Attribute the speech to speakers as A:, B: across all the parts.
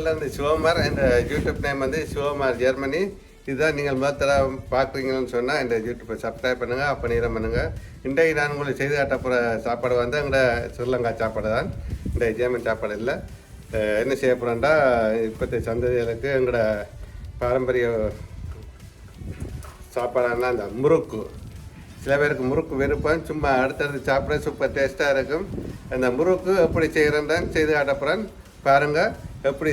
A: ஜெர்மனிலேருந்து சிவகுமார் இந்த YouTube name வந்து Sivakumar Germany. இதுதான் நீங்கள் முதல் பார்க்குறீங்கன்னு சொன்னால் இந்த யூடியூப்பை சப்ஸ்கிரைப் பண்ணுங்கள் அப்போ நீரம் பண்ணுங்கள் இன்றைக்கு நான் உங்களுக்கு செய்து காட்டப்போகிற சாப்பாடு வந்து எங்களோட ஸ்ரீலங்கா சாப்பாடு தான். இந்த ஜெர்மன் சாப்பாடு இல்லை. என்ன செய்ய போகிறோம்டா இப்போத்தைய சந்ததிகளுக்கு எங்களோட பாரம்பரிய சாப்பாடானா அந்த முறுக்கு. சில பேருக்கு முறுக்கு விருப்பம் சும்மா அடுத்தடுத்து சாப்பிட சூப்பர் டேஸ்ட்டாக இருக்கும். அந்த முறுக்கு எப்படி செய்கிறேன் செய்து காட்டப்புறேன் பாருங்கள் எப்படி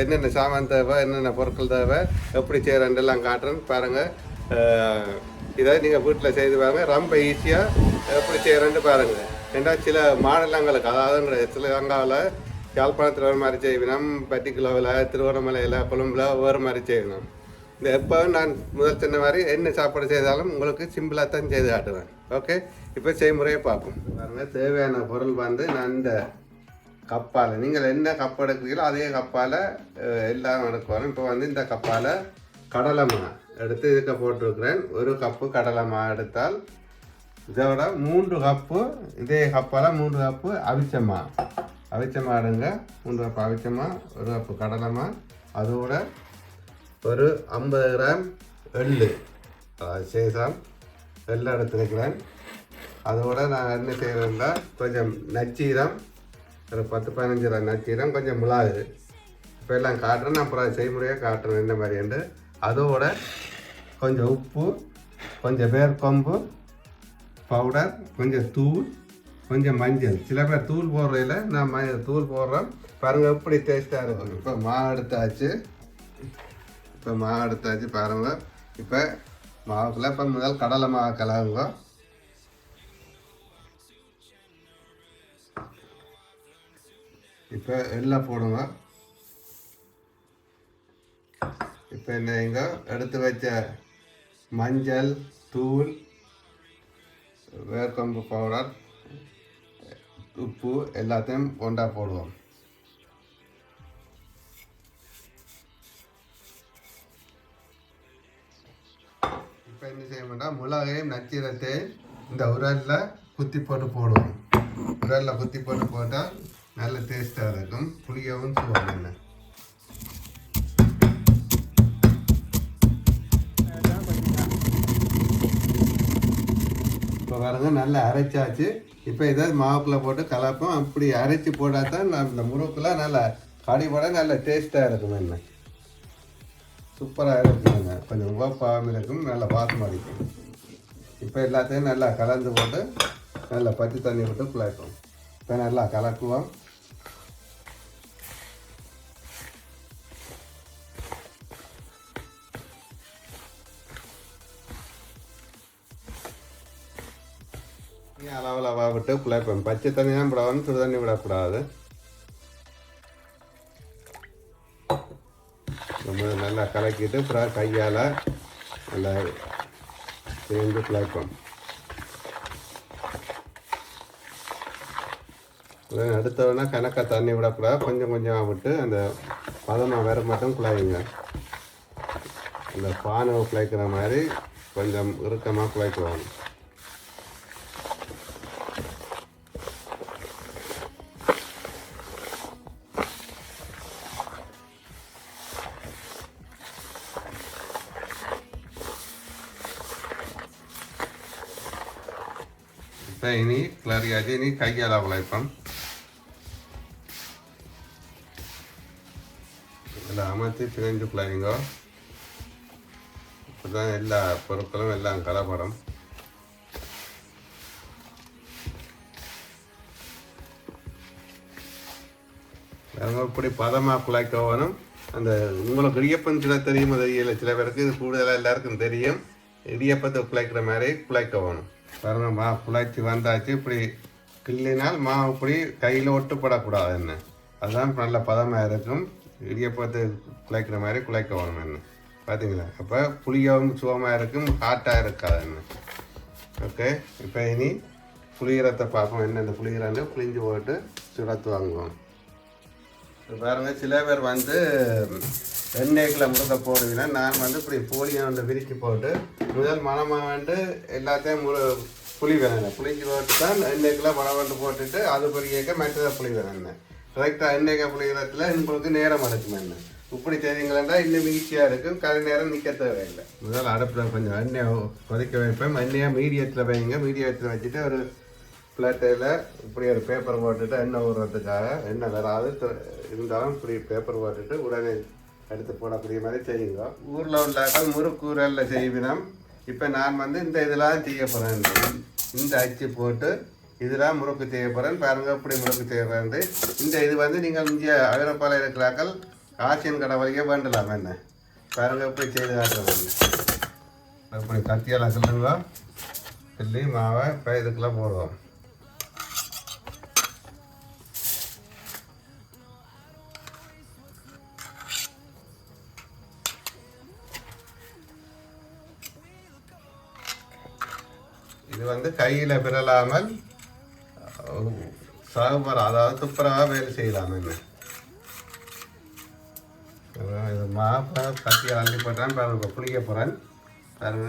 A: என்னென்ன சாமான் தேவை என்னென்ன பொருட்கள் தேவை எப்படி செய்கிறேன்லாம் காட்டுறேன்னு பாருங்கள் இதை நீங்கள் வீட்டில் செய்து பாருங்கள் ரொம்ப ஈஸியாக எப்படி செய்கிறேன்னு பாருங்கள் ஏன்னா சில மாநிலங்களுக்கு அதாவது ஸ்ரீலங்காவில் யாழ்ப்பாணத்தில் ஒரு மாதிரி செய்வினம் பட்டிக்குலோவில் திருவண்ணாமலையில் கொழும்புல ஒரு மாதிரி செய்வினம். இந்த எப்போ நான் முதல் சொன்ன மாதிரி என்ன சாப்பாடு செய்தாலும் உங்களுக்கு சிம்பிளாக தான் செய்து காட்டுவேன். ஓகே இப்போ செய்முறையை பார்ப்போம். பாருங்கள் தேவையான பொருள் வந்து நான் இந்த கப்பால். நீங்கள் என்ன கப் எடுக்கிறீங்களோ அதே கப்பால் எல்லாம் எடுக்குவாங்க. இப்போ வந்து இந்த கப்பால் கடலை மா எடுத்து இதுக்கு போட்டிருக்கிறேன். ஒரு கப்பு கடலை மா எடுத்தால் இதோட மூன்று கப்பு இதே கப்பால் மூன்று கப்பு அவிச்சமா அவிச்சமா எடுங்க. மூன்று கப்பு அவிச்சமா ஒரு கப்பு கடலைமா அதோட ஒரு ஐம்பது கிராம் எள்ளு. சேசம் சேசாம் எள்ளு எடுத்துருக்கிறேன். அதோட நான் என்ன செய்கிறேன்னா கொஞ்சம் நச்சீரம் ஒரு பத்து பதினஞ்சு ரூபா நச்சீரம் கொஞ்சம் மிளகு இப்போ எல்லாம் காட்டுறேன் அப்புறம் அது செய்முறையாக காட்டுறேன் இந்த மாதிரின்ட்டு அதோட கொஞ்சம் உப்பு கொஞ்சம் வேர்க்கொம்பு பவுடர் கொஞ்சம் தூள் கொஞ்சம் மஞ்சள். சில பேர் தூள் போடுறதில்ல நான் ம தூள் போடுறேன். பாருங்க எப்படி டேஸ்ட்டாக இருக்கும். இப்போ மா எடுத்தாச்சு. இப்போ மாவு எடுத்தாச்சு பாருங்கள் இப்போ மாவுக்குள்ள இப்போ முதல் கடலை மாவு கலவுங்க இப்போ எல்லாம் போடுங்க. இப்போ என்ன இங்கே? எடுத்து வச்ச மஞ்சள் தூள் வேர்க்கம்பு பவுடர் உப்பு எல்லாத்தையும் ஒன்றா போடுவோம். இப்போ என்ன செய்ய வேண்டாம்? மிளகையும் நச்சீரத்தையும் இந்த உரலில் குத்தி போட்டு போடுவோம். உரலில் குத்தி போட்டு போட்டால் நல்ல டேஸ்ட்டாக இருக்கும். புளியவும் சொல்லுவாங்க என்ன இப்போ பாருங்க நல்லா அரைச்சாச்சு. இப்போ ஏதாவது மாவுக்குள்ள போட்டு கலப்போம். அப்படி அரைச்சி போட்டால் தான் நான் இந்த முறுக்குலாம் நல்லா கடிபட நல்ல டேஸ்ட்டாக இருக்கும் என்ன. சூப்பராக இருக்குங்க கொஞ்சம் உப்பாகவும் இருக்கும் நல்லா வாசம் அடிக்கும் இப்போ எல்லாத்தையும் நல்லா கலந்து போட்டு நல்லா பச்சை தண்ணி விட்டு குழப்போம். இப்போ நல்லா கலக்குவோம். அளவில் அளவாக விட்டு குழப்போம் பச்சை தண்ணி தான் விடணும் சுடு தண்ணி விடக்கூடாது. நம்ம நல்லா கலக்கிட்டு அப்புறம் கையால் நல்லா சேர்ந்து குழப்போம் அடுத்தவனா கணக்காக தண்ணி விடக்கூடாது. கொஞ்சம் கொஞ்சமாக விட்டு அந்த பதமாக வேற மட்டும் குழாயுங்க அந்த பானை குழைக்கிற மாதிரி கொஞ்சம் இறுக்கமாக குழைக்குவாங்க இப்போ இனி கிளறியாச்சு இனி கையால் குழைப்போம் இதில் அமர்த்தி பிணைஞ்சு குழைங்க இப்போதான் எல்லா பொருட்களும் எல்லாம் கலப்படம். இப்படி பதமாக குழைக்க வேணும் அந்த உங்களுக்கு இடியப்பம் சில தெரியுமோ தெரியல சில பேருக்கு இது கூடுதலாக எல்லாருக்கும் தெரியும். இடியப்பத்தை குழைக்கிற மாதிரி குழைக்க வேணும் பாருங்க மா குழைச்சி வந்தாச்சு இப்படி கிள்ளினால் மாவு இப்படி கையில் ஒட்டுப்படக்கூடாது என்ன? அதுதான் நல்ல பதமாக இருக்கும். இடியப்பத்து குழைக்கிற மாதிரி குழைக்க வேணும் என்ன? பார்த்தீங்களா அப்போ புளியவும் சுவமாக இருக்கும் ஹாட்டாக இருக்காது என்ன? ஓகே இப்போ இனி புளியரத்தை பார்ப்போம். என்னென்ன புளியரான்னு புளிஞ்சு போட்டு சுடத்து வாங்குவோம். பாருங்கள் சில பேர் வந்து எண்ணெய்க்குள்ள முருக போடுவீங்கன்னா நான் வந்து இப்படி போலியை வந்து விரிச்சு போட்டு முதல் மணமாக வந்து எல்லாத்தையும் முரு புளி வேணும் புளிஞ்சு போட்டு தான் எண்ணெய்க்குள்ள மணம் வந்து போட்டுட்டு அது பொறியக்க மற்றதை புளி வேணும் கரெக்டாக எண்ணெய் புளிக்கிறதுல உங்களுக்கு நேரம் எடுக்கும் என்ன இப்படி செய்தீங்களா இன்னும் ஈஸியாக இருக்கும். கரை நேரம் நிற்க தேவையில்லை. முதல் அடுப்பில் கொஞ்சம் எண்ணெய் கொதிக்க வைப்பேன். எண்ணெயை மீடியத்தில் வைங்க. மீடியத்தில் வச்சுட்டு ஒரு பிளேட்டில் இப்படி ஒரு பேப்பர் போட்டுட்டு எண்ணெய் ஊறுறதுக்காக எண்ணெய் வராது. இருந்தாலும் இப்படி பேப்பர் போட்டுட்டு உடனே எடுத்து போடக்கூடிய மாதிரி செய்யுங்க. ஊரில் உள்ளாக்கள் முறுக்கூரலில் செய்வினம். இப்போ நான் வந்து இந்த இதெல்லாம் செய்ய போகிறேன் இந்த அச்சு போட்டு இதெல்லாம் முறுக்கு செய்ய போகிறேன் பாருங்கள் இப்படி முறுக்கு செய்கிறேன் இந்த இது வந்து நீங்கள் இங்கே ஐரோப்பாவில் இருக்கிறாக்கள் ஆசியன் கடை வரைக்கும் வேண்டலாம் என்ன? பாருங்கள் எப்படி செய்து காட்டுறது இப்படி கத்தியெல்லாம் சொல்லுங்க சொல்லி மாவை இப்போ இதுக்கெல்லாம் போடுவோம். இது வந்து கையில் பிறலாமல் சாகுபரம் அதாவது துப்புரவாக வேலை செய்யலாம் என்ன இது மாப்பா கத்தி அள்ளி போட்டான் பாருங்க புளிக்க போகிறேன் பாருங்க.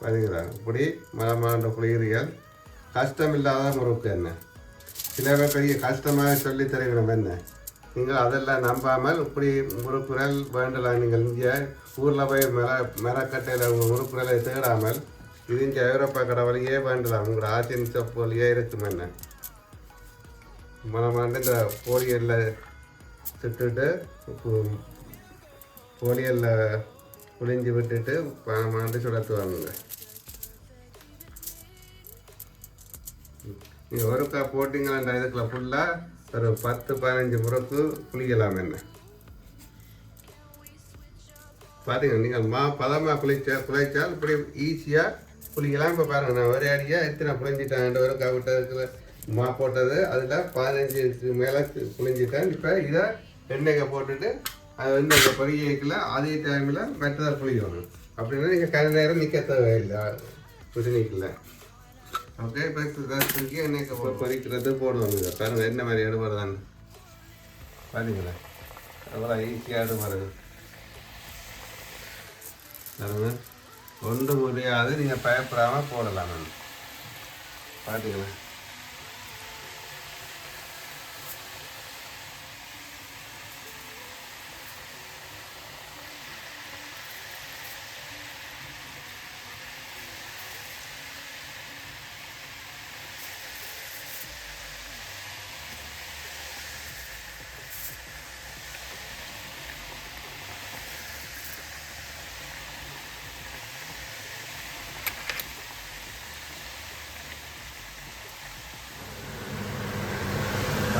A: பாருங்களா இப்படி மரமாண்ட மாண்ட புளிகிறீர்கள் கஷ்டம் இல்லாத முறுக்கு என்ன? சில பேர் பெரிய கஷ்டமாக சொல்லி தருகிறோம் என்ன? நீங்கள் அதெல்லாம் நம்பாமல் இப்படி முறுக்குறல் வேண்டலாம். நீங்கள் இங்கே ஊரில் போய் மர மரக்கட்டையில் முறுக்குறலை தேடாமல் இது இங்கே ஐரோப்பா கடை வழியே வேண்டலாம் உங்களோட ஆச்சின் சப் வழியே இருக்கும் என்ன? மனமாண்டு இந்த போலியல்ல சுட்டுட்டு போலியல்ல புளிஞ்சு விட்டுட்டு பணமாண்டு சுடத்துவாங்க நீங்கள் ஒருக்கா போட்டிங்களா இதுக்குள்ள ஃபுல்லாக ஒரு பத்து பதினஞ்சு முறைக்கு குளிக்கலாம் என்ன? பாருங்க நீங்கள் மா பதமாக குளிச்சா குளிச்சால் இப்படி ஈஸியாக புளிக்கலாம் இப்போ பாருங்கள் நான் ஒரே அடியாக எத்தனை ரெண்டு ஒரு கவிட்டதுக்கு மா போட்டது அதில் பதினஞ்சுக்கு மேலே புழிஞ்சிட்டேன். இப்போ இதை வெண்டைக்காய் போட்டுட்டு அது வந்து அந்த வைக்கல அதே டைமில் மெட்டதாக புளிக்கணும் அப்படின்னா நீங்கள் கரை நேரம் நிற்க தேவையில்லை புதினிக்கல ஓகே இப்போ தூக்கி எண்ணெய் பொறிக்கிறது போடுவோம் இதை. பாருங்கள் என்ன மாதிரி எடுபடுதான்னு பாருங்களேன் அவ்வளோ ஈஸியாக எடுபடுது. பாருங்க. ஒன்று முடியாது. நீங்கள் பயப்படாமல் போடலாம். நான் பார்த்துக்கலாம்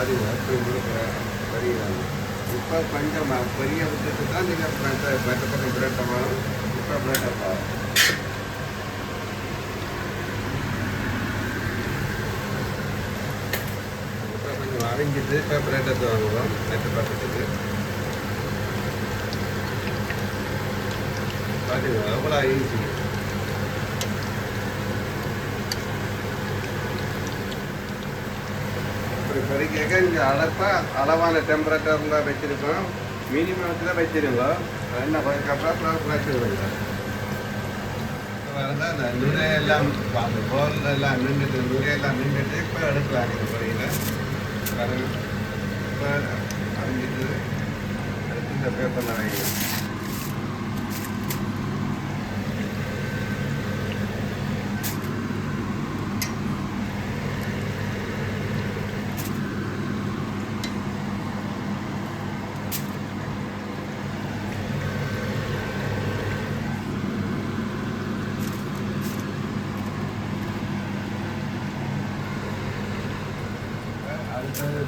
A: பாருங்க எப்படி வருகிறாங்க இப்போ கொஞ்சம் பெரிய விஷயத்து தான் நீங்கள் மற்ற மற்ற பக்கம் பிரட்டமாக இப்போ பிரட்டப்பா இப்போ கொஞ்சம் அரைஞ்சிட்டு இப்போ பிரேட்டத்தை வாங்குவோம் மற்ற பக்கத்துக்கு பாருங்க எவ்வளோ ஈஸி இப்படி கேட்க இங்கே அளப்பாக அளவான டெம்பரேச்சரில் வச்சுருக்கோம். மினிமம் தான் வச்சுருக்கோம் என்ன கொஞ்சம் வச்சுருங்க வரதா அந்த நுரையெல்லாம் அந்த போரில் எல்லாம் நின்றுட்டு நுரையெல்லாம் நின்றுட்டு இப்போ எடுக்கலாம் நீங்கள் பொறியில் இப்போ அறிஞ்சிட்டு அடுத்து இந்த பேப்பரில் வைங்க.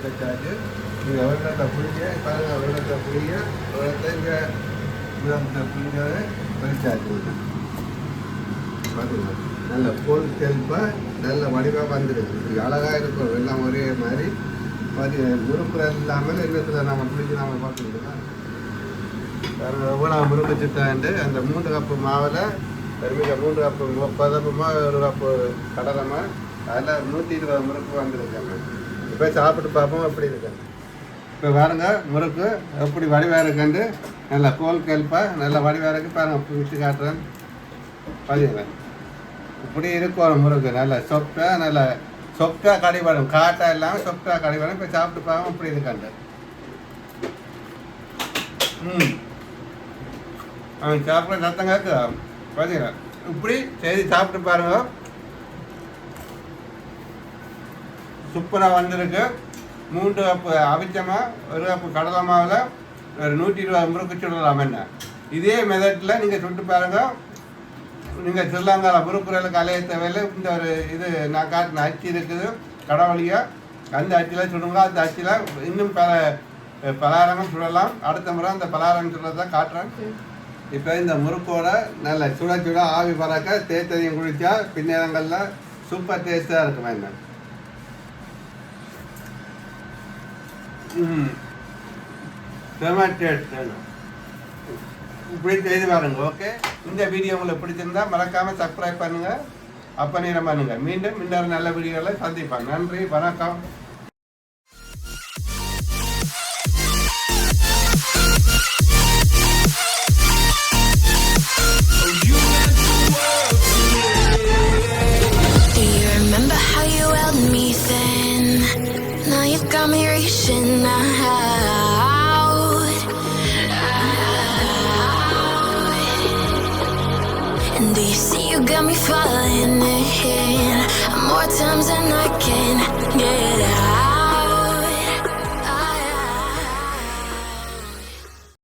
A: அடுத்தது நீங்கள் வெள்ளத்தை புளிங்க பாருங்க வெள்ளத்தை புளிங்க வெள்ளத்தை இங்கே வெள்ளத்தை புளிஞ்சதை பறிச்சாச்சு பார்த்தீங்களா நல்ல போல் தெளிப்பாக நல்ல வடிவாக வந்துருக்கு அழகாக இருக்கும் எல்லாம் ஒரே மாதிரி. பாதி முறுப்புற இல்லாமல் இன்னத்தில் நம்ம பிடிச்சி நாம பார்த்துக்கலாம் வேறு எவ்வளோ முறுக்கு சித்தாண்டு அந்த மூன்று கப்பு மாவில் பெருமிக்க மூன்று கப்பு பதப்பமாக ஒரு கப்பு கடலமாக அதில் நூற்றி இருபது முறுக்கு வந்துருக்காங்க இப்போ சாப்பிட்டு பார்ப்போம் எப்படி இருக்கு. இப்போ பாருங்க முறுக்கு எப்படி வடிவாக இருக்குண்டு நல்லா கோல் கல்ப்பா நல்லா வடிவாக இருக்கு பாருங்க பிடிச்சி காட்டுறேன். பதிவுங்க இப்படி இருக்கும் முறுக்கு நல்லா சொப்பை நல்லா சொப்டாக கடிபடும். காட்டாக இல்லாமல் சொப்டாக கடிபடும். இப்போ சாப்பிட்டு பார்ப்போம் இப்படி இருக்காண்டு ம். அவன் சாப்பிட சத்தம் கேட்குதா? பார்த்தீங்களா இப்படி சரி சாப்பிட்டு பாருங்க. சூப்பராக வந்திருக்கு. மூன்று கப்பு அவிச்சமாக ஒரு கப்பு கடலை மாவில் ஒரு நூற்றி இருபது முறுக்கு சுடலாம் என்ன. இதே மெதட்டில் நீங்கள் சுட்டு பாருங்கள் நீங்கள் ஸ்ரீலங்கால முறுக்குறலுக்கு அலைய தேவையில் இந்த ஒரு இது நான் காட்டின அச்சு இருக்குது. கடவுளியாக அந்த அச்சில் சுடுங்க. அந்த அச்சில் இன்னும் பல பலாரங்கம் சுடலாம். அடுத்த முறை அந்த பலாரங்கம் சுடுறதை காட்டுறேன். இப்போ இந்த முறுக்கோட நல்ல சுட சுட ஆவி பறக்க தேத்ததையும் குளித்தா பின்னேரங்களில் சூப்பர் டேஸ்ட்டாக இருக்கும் என்ன? ம் இப்படி செய்து பாருங்க ஓகே இந்த வீடியோ உங்களுக்கு பிடிச்சிருந்தா மறக்காம சப்ஸ்கிரைப் பண்ணுங்க. அப்ப நேரம் பண்ணுங்க மீண்டும் இன்னொரு நல்ல வீடியோவில் சந்திப்பாங்க நன்றி வணக்கம்.
B: Got me falling in more times than I can get out?